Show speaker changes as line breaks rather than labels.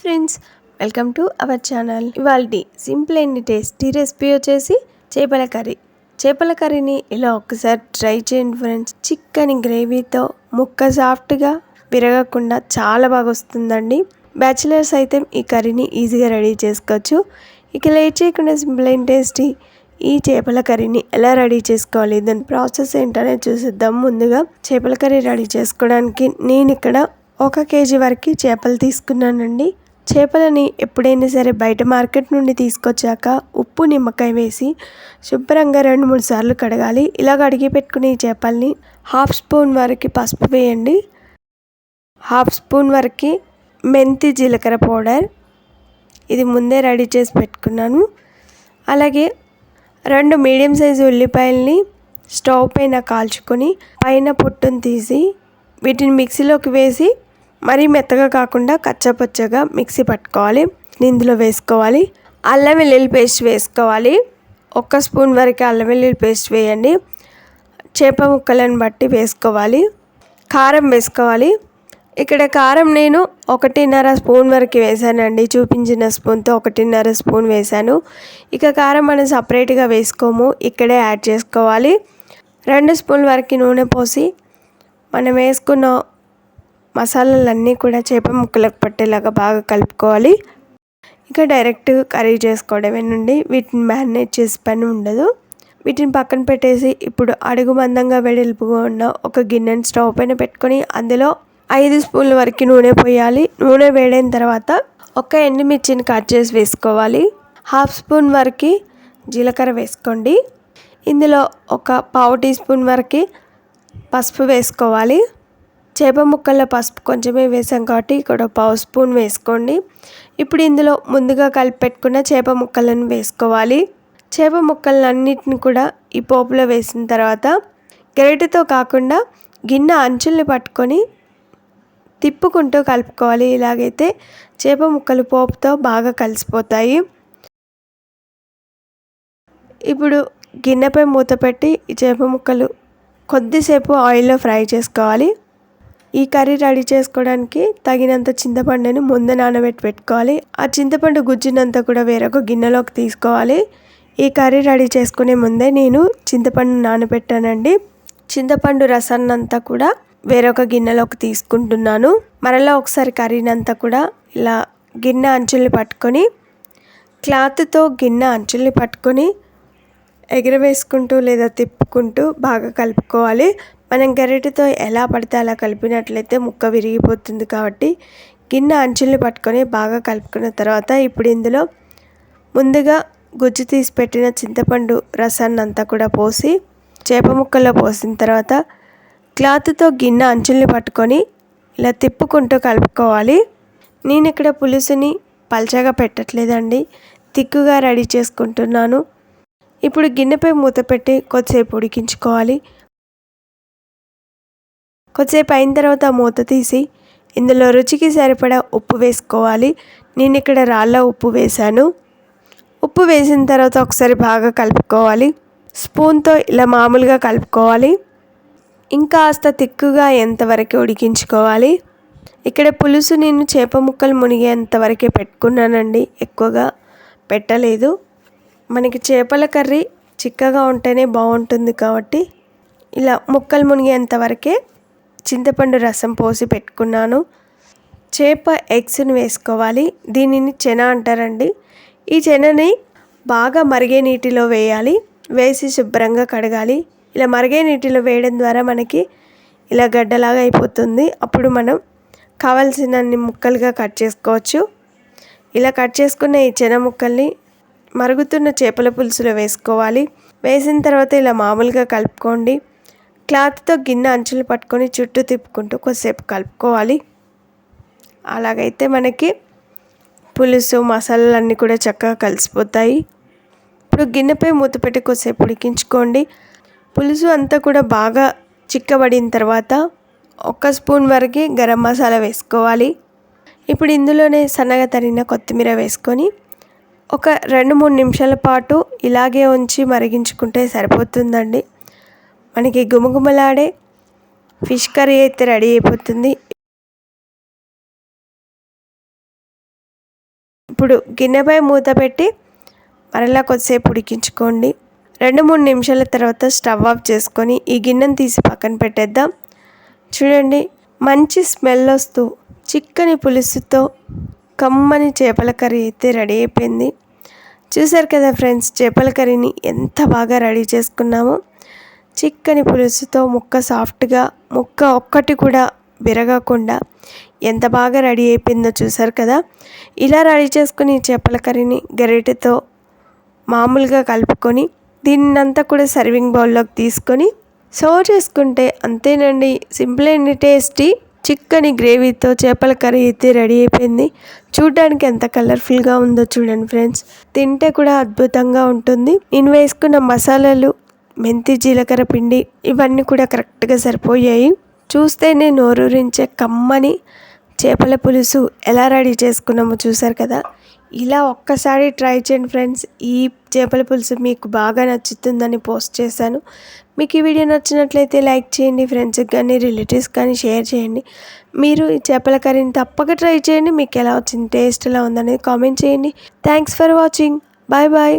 Friends welcome to our channel. ఇవాళ simple and tasty recipe వచ్చేసి చేపల కర్రీ. చేపల కర్రీని ఇలా ఒక్కసారి ట్రై చేయండి ఫ్రెండ్స్. చిక్కని గ్రేవీతో ముక్క సాఫ్ట్గా విరగకుండా చాలా బాగా వస్తుందండి. బ్యాచిలర్స్ అయితే ఈ కర్రీని ఈజీగా రెడీ చేసుకోవచ్చు. ఇక లేట్ చేయకుండా సింపుల్ అండ్ టేస్టీ ఈ చేపల కర్రీని ఎలా రెడీ చేసుకోవాలి దాని ప్రాసెస్ ఏంటనే చూసిద్దాం ముందుగా. చేపల కర్రీ రెడీ చేసుకోవడానికి నేను ఇక్కడ ఒక కేజీ వరకు చేపలు తీసుకున్నానండి. చేపలని ఎప్పుడైనా సరే బయట మార్కెట్ నుండి తీసుకొచ్చాక ఉప్పు నిమ్మకాయ వేసి శుభ్రంగా రెండు మూడు సార్లు కడగాలి. ఇలా కడిగి పెట్టుకునే ఈ చేపల్ని హాఫ్ స్పూన్ వరకు పసుపు వేయండి. హాఫ్ స్పూన్ వరకు మెంతి జీలకర్ర పౌడర్. ఇది ముందే రెడీ చేసి పెట్టుకున్నాను. అలాగే రెండు మీడియం సైజు ఉల్లిపాయల్ని స్టవ్ పైన కాల్చుకొని పైన పొట్టును తీసి వీటిని మిక్సీలోకి వేసి మరీ మెత్తగా కాకుండా కచ్చపచ్చగా మిక్సీ పట్టుకోవాలి. ఇందులో వేసుకోవాలి. అల్లం వెల్లుల్లి పేస్ట్ వేసుకోవాలి. ఒక్క స్పూన్ వరకు అల్లం వెల్లుల్లి పేస్ట్ వేయండి. చేప ముక్కలను బట్టి వేసుకోవాలి. కారం వేసుకోవాలి. ఇక్కడ కారం నేను ఒకటిన్నర స్పూన్ వరకు వేసానండి. చూపించిన స్పూన్తో ఒకటిన్నర స్పూన్ వేసాను. ఇక కారం మనం సపరేట్గా వేసుకోము. ఇక్కడే యాడ్ చేసుకోవాలి. రెండు స్పూన్ వరకు నూనె పోసి మనం వేసుకున్న మసాలాలన్నీ కూడా చేప ముక్కలకు పట్టేలాగా బాగా కలుపుకోవాలి. ఇక డైరెక్ట్ కర్రీ చేసుకోవడమే నుండి వీటిని మ్యారినేట్ చేసే పని ఉండదు. వీటిని పక్కన పెట్టేసి ఇప్పుడు అడుగు మందంగా వెడల్పుగా ఉన్న ఒక గిన్నెని స్టవ్ పైన పెట్టుకొని అందులో ఐదు స్పూన్ల వరకు నూనె పోయాలి. నూనె వేడైన తర్వాత ఒక ఎండుమిర్చిని కట్ చేసి వేసుకోవాలి. హాఫ్ స్పూన్ వరకు జీలకర్ర వేసుకోండి. ఇందులో ఒక పావు టీ స్పూన్ వరకు పసుపు వేసుకోవాలి. చేప ముక్కల్లో పసుపు కొంచెమే వేసాం కాబట్టి ఇక్కడ పావు స్పూన్ వేసుకోండి. ఇప్పుడు ఇందులో ముందుగా కలిపి పెట్టుకున్న చేప ముక్కలను వేసుకోవాలి. చేప ముక్కలన్నిటిని కూడా ఈ పోపులో వేసిన తర్వాత గరిటెతో కాకుండా గిన్నె అంచుల్ని పట్టుకొని తిప్పుకుంటూ కలుపుకోవాలి. ఇలాగైతే చేప ముక్కలు పోపుతో బాగా కలిసిపోతాయి. ఇప్పుడు గిన్నెపై మూత పెట్టి ఈ చేప ముక్కలు కొద్దిసేపు ఆయిల్లో ఫ్రై చేసుకోవాలి. ఈ కర్రీ రెడీ చేసుకోవడానికి తగినంత చింతపండుని ముందు నానబెట్టి పెట్టుకోవాలి. ఆ చింతపండు గుజ్జునంతా కూడా వేరొక గిన్నెలోకి తీసుకోవాలి. ఈ కర్రీ రెడీ చేసుకునే ముందే నేను చింతపండు నానబెట్టానండి. చింతపండు రసాన్నంతా కూడా వేరొక గిన్నెలోకి తీసుకుంటున్నాను. మరలా ఒకసారి కర్రీనంతా కూడా ఇలా గిన్నె అంచుల్ని పట్టుకొని క్లాత్తో గిన్నె అంచుల్ని పట్టుకొని ఎగరవేసుకుంటూ లేదా తిప్పుకుంటూ బాగా కలుపుకోవాలి. మనం గరిటెతో ఎలా పడితే అలా కలిపినట్లయితే ముక్క విరిగిపోతుంది కాబట్టి గిన్నె అంచుల్ని పట్టుకొని బాగా కలుపుకున్న తర్వాత ఇప్పుడు ఇందులో ముందుగా గుజ్జు తీసి పెట్టిన చింతపండు రసాన్ని అంతా కూడా పోసి చేప ముక్కల్లో పోసిన తర్వాత క్లాత్తో గిన్నె అంచుల్ని పట్టుకొని ఇలా తిప్పుకుంటూ కలుపుకోవాలి. నేను ఇక్కడ పులుసుని పల్చగా పెట్టట్లేదండి. తిక్కుగా రెడీ చేసుకుంటున్నాను. ఇప్పుడు గిన్నెపై మూత పెట్టి కొద్దిసేపు ఉడికించుకోవాలి. కొద్దిసేపు అయిన తర్వాత మూత తీసి ఇందులో రుచికి సరిపడా ఉప్పు వేసుకోవాలి. నేను ఇక్కడ రాళ్ళ ఉప్పు వేశాను. ఉప్పు వేసిన తర్వాత ఒకసారి బాగా కలుపుకోవాలి. స్పూన్తో ఇలా మామూలుగా కలుపుకోవాలి. ఇంకా కాస్త తిక్కుగా ఎంతవరకు ఉడికించుకోవాలి. ఇక్కడ పులుసు నేను చేప ముక్కలు మునిగేంతవరకే పెట్టుకున్నానండి. ఎక్కువగా పెట్టలేదు. మనకి చేపల కర్రీ చిక్కగా ఉంటేనే బాగుంటుంది కాబట్టి ఇలా ముక్కలు మునిగేంతవరకే చింతపండు రసం పోసి పెట్టుకున్నాను. చేప ఎగ్స్ని వేసుకోవాలి. దీనిని చెన అంటారండి. ఈ చెనని బాగా మరిగే నీటిలో వేయాలి. వేసి శుభ్రంగా కడగాలి. ఇలా మరిగే నీటిలో వేయడం ద్వారా మనకి ఇలా గడ్డలాగా అయిపోతుంది. అప్పుడు మనం కావలసినన్ని ముక్కలుగా కట్ చేసుకోవచ్చు. ఇలా కట్ చేసుకున్న ఈ చెన ముక్కల్ని మరుగుతున్న చేపల పులుసులో వేసుకోవాలి. వేసిన తర్వాత ఇలా మామూలుగా కలుపుకోండి. క్లాత్తో గిన్నె అంచులు పట్టుకొని చుట్టూ తిప్పుకుంటూ కొద్దిసేపు కలుపుకోవాలి. అలాగైతే మనకి పులుసు మసాలాలు అన్నీ కూడా చక్కగా కలిసిపోతాయి. ఇప్పుడు గిన్నెపై మూత పెట్టి కొద్దిసేపు ఉడికించుకోండి. పులుసు అంతా కూడా బాగా చిక్కబడిన తర్వాత ఒక స్పూన్ వరకు గరం మసాలా వేసుకోవాలి. ఇప్పుడు ఇందులోనే సన్నగా తరిగిన కొత్తిమీర వేసుకొని ఒక రెండు మూడు నిమిషాల పాటు ఇలాగే ఉంచి మరిగించుకుంటే సరిపోతుందండి. మనకి గుమగుమలాడే ఫిష్ కర్రీ అయితే రెడీ అయిపోతుంది. ఇప్పుడు గిన్నెపై మూత పెట్టి మరలా కొద్దిసేపు ఉడికించుకోండి. రెండు మూడు నిమిషాల తర్వాత స్టవ్ ఆఫ్ చేసుకొని ఈ గిన్నెను తీసి పక్కన పెట్టేద్దాం. చూడండి మంచి స్మెల్ వస్తూ చిక్కని పులుసుతో కమ్మని చేపల కర్రీ అయితే రెడీ అయిపోయింది. చూసారు కదా ఫ్రెండ్స్ చేపల కర్రీని ఎంత బాగా రెడీ చేసుకున్నామో. చిక్కని పులుసుతో ముక్క సాఫ్ట్గా ముక్క ఒక్కటి కూడా విరగకుండా ఎంత బాగా రెడీ అయిపోయిందో చూసారు కదా. ఇలా రెడీ చేసుకుని చేపల కర్రీని గరిటెతో మామూలుగా కలుపుకొని దీన్నంతా కూడా సర్వింగ్ బౌల్లోకి తీసుకొని సర్వ్ చేసుకుంటే అంతేనండి. Simple and tasty. చిక్కని గ్రేవీతో చేపల కర్రీ అయితే రెడీ అయిపోయింది. చూడడానికి ఎంత కలర్ఫుల్గా ఉందో చూడండి ఫ్రెండ్స్. తింటే కూడా అద్భుతంగా ఉంటుంది. నేను వేసుకున్న మసాలాలు మెంతి జీలకర్ర పిండి ఇవన్నీ కూడా కరెక్ట్గా సరిపోయాయి. చూస్తేనే నోరూరించే కమ్మని చేపల పులుసు ఎలా రెడీ చేసుకున్నామో చూసారు కదా? ఇలా ఒక్కసారి ట్రై చేయండి ఫ్రెండ్స్. ఈ చేపల పులుసు మీకు బాగా నచ్చుతుందని పోస్ట్ చేశాను. మీకు ఈ వీడియో నచ్చినట్లయితే లైక్ చేయండి ఫ్రెండ్స్కి కానీ రిలేటివ్స్ కానీ షేర్ చేయండి. మీరు ఈ చేపల కర్రీని తప్పక ట్రై చేయండి. మీకు ఎలా వచ్చింది టేస్ట్ ఎలా ఉందనేది కామెంట్ చేయండి. Thanks for watching bye bye